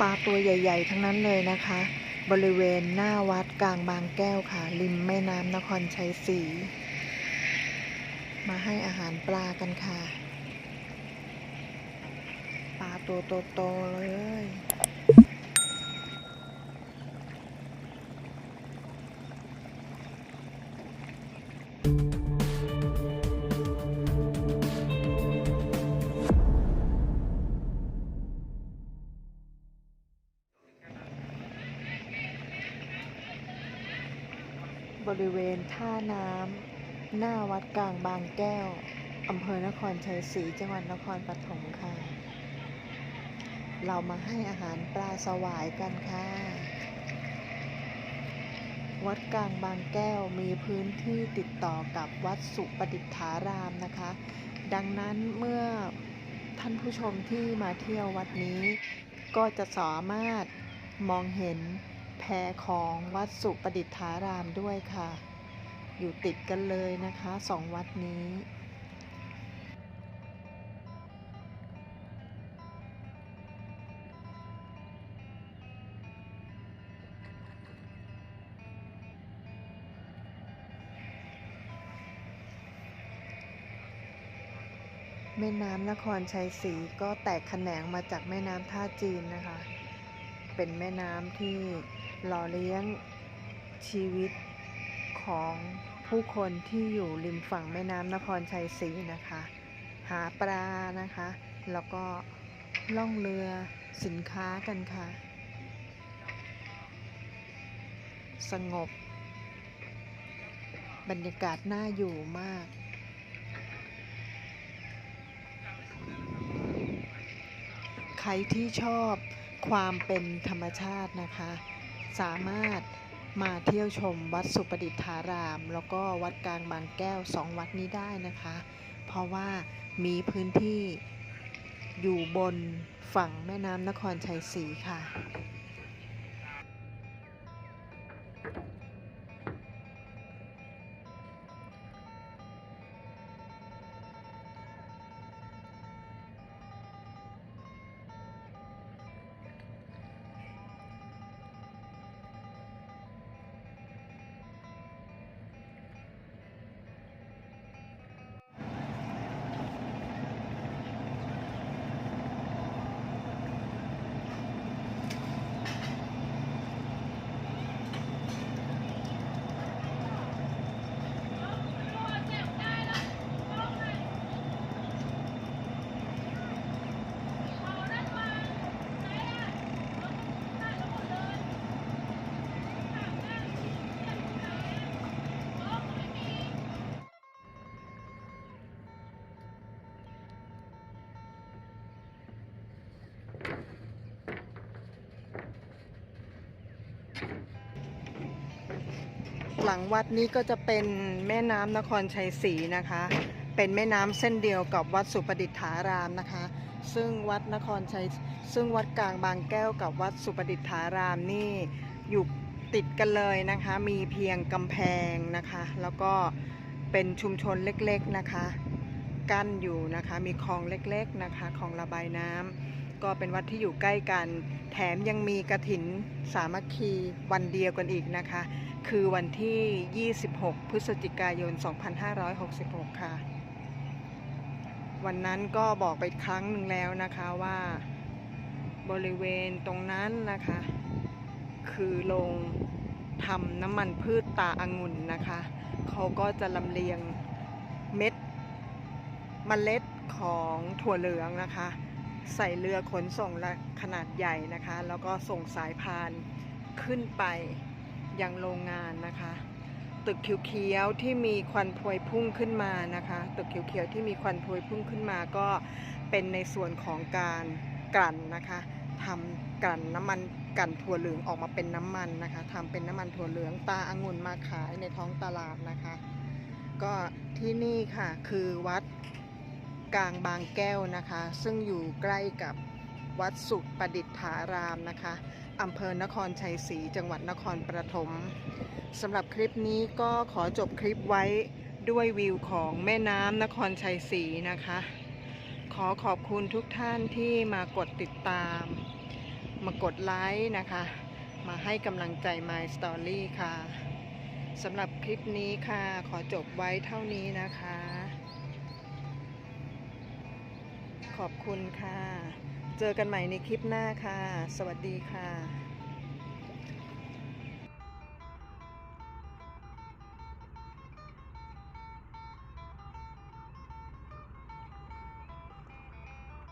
ปลาตัวใหญ่ ๆ ทั้งนั้นเลยนะคะ บริเวณหน้าวัดกลางบางแก้วค่ะ ริมแม่น้ำนครชัยศรีมาให้อาหารปลากันค่ะ ปลาตัวโตๆเลย บริเวณท่าน้ำหน้าวัดกลางบางแก้วอำเภอนครชัยศรีจังหวัดนครปฐมค่ะ เรามาให้อาหารปลาสวายกันค่ะ วัดกลางบางแก้วมีพื้นที่ติดต่อกับวัดสุประดิฐารามนะคะ ดังนั้นเมื่อท่านผู้ชมที่มาเที่ยววัดนี้ ก็จะสามารถมองเห็น แพของวัดสุประดิษฐารามด้วยค่ะ อยู่ติดกันเลยนะคะสองวัดนี้แม่น้ำนครชัยศรีก็แตกแขนงมาจากแม่น้ำท่าจีนนะคะ เป็นแม่น้ำที่หล่อเลี้ยงชีวิตของผู้คนที่อยู่ริมฝั่งแม่น้ำนครชัยศรีนะคะ หาปลานะคะ แล้วก็ล่องเรือสินค้ากันค่ะ สงบ บรรยากาศน่าอยู่มาก ใครที่ชอบ ความเป็นธรรมชาตินะคะ สามารถมาเที่ยวชมวัดสุประดิษฐาราม แล้วก็วัดกลางบางแก้วสองวัดนี้ได้นะคะ เพราะว่ามีพื้นที่อยู่บนฝั่งแม่น้ำนครชัยศรีค่ะ หลังวัดนี้ก็จะเป็นแม่น้ำนครชัยศรีนะคะ เป็นแม่น้ำเส้นเดียวกับวัดสุประดิษฐารามนะคะ ซึ่งวัดนครชัยซึ่งวัดกลางบางแก้วกับวัดสุประดิษฐารามนี่อยู่ติดกันเลยนะคะ มีเพียงกำแพงนะคะ แล้วก็เป็นชุมชนเล็กๆนะคะ กั้นอยู่นะคะ มีคลองเล็กๆนะคะของระบายน้ำก็เป็นวัดที่อยู่ใกล้กัน แถมยังมีกระถินสามัคคีวันเดียวกันอีกนะคะ คือวันที่ 26 พฤศจิกายน 2566 ค่ะ วันนั้นก็บอกไปครั้งหนึ่งแล้วนะคะว่าบริเวณตรงนั้นนะคะ คือโรงทำน้ำมันพืชตาอางุ่นนะคะ เขาก็จะลำเลียงเม็ดเมล็ดของถั่วเหลืองนะคะ ใส่เรือขนส่งขนาดใหญ่นะคะ แล้วก็ส่งสายพานขึ้นไป ยังโรงงานนะคะ ตึกเขียวๆที่มีควันพวยพุ่งขึ้นมานะคะ ตึกเขียวๆที่มีควันพวยพุ่งขึ้นมาก็เป็นในส่วนของการกลั่นนะคะทำกลั่นน้ำมันกลั่นถั่วเหลืองออกมาเป็นน้ำมันนะคะทำเป็นน้ำมันถั่วเหลืองตาอางุ่นมาขายในท้องตลาดนะคะ ก็ที่นี่ค่ะคือวัดกลางบางแก้วนะคะ ซึ่งอยู่ใกล้กับวัดสุประดิษฐารามนะคะ อำเภอนครชัยศรีจังหวัดนครปฐมสำหรับคลิปนี้ก็ขอจบคลิปไว้ด้วยวิวของแม่น้ำนครชัยศรีนะคะ ขอขอบคุณทุกท่านที่มากดติดตาม มากดไลค์นะคะ มาให้กำลังใจ My Story ค่ะสำหรับคลิปนี้ค่ะ ขอจบไว้เท่านี้นะคะ ขอบคุณค่ะ เจอกันใหม่ในคลิปหน้าค่ะ สวัสดีค่ะ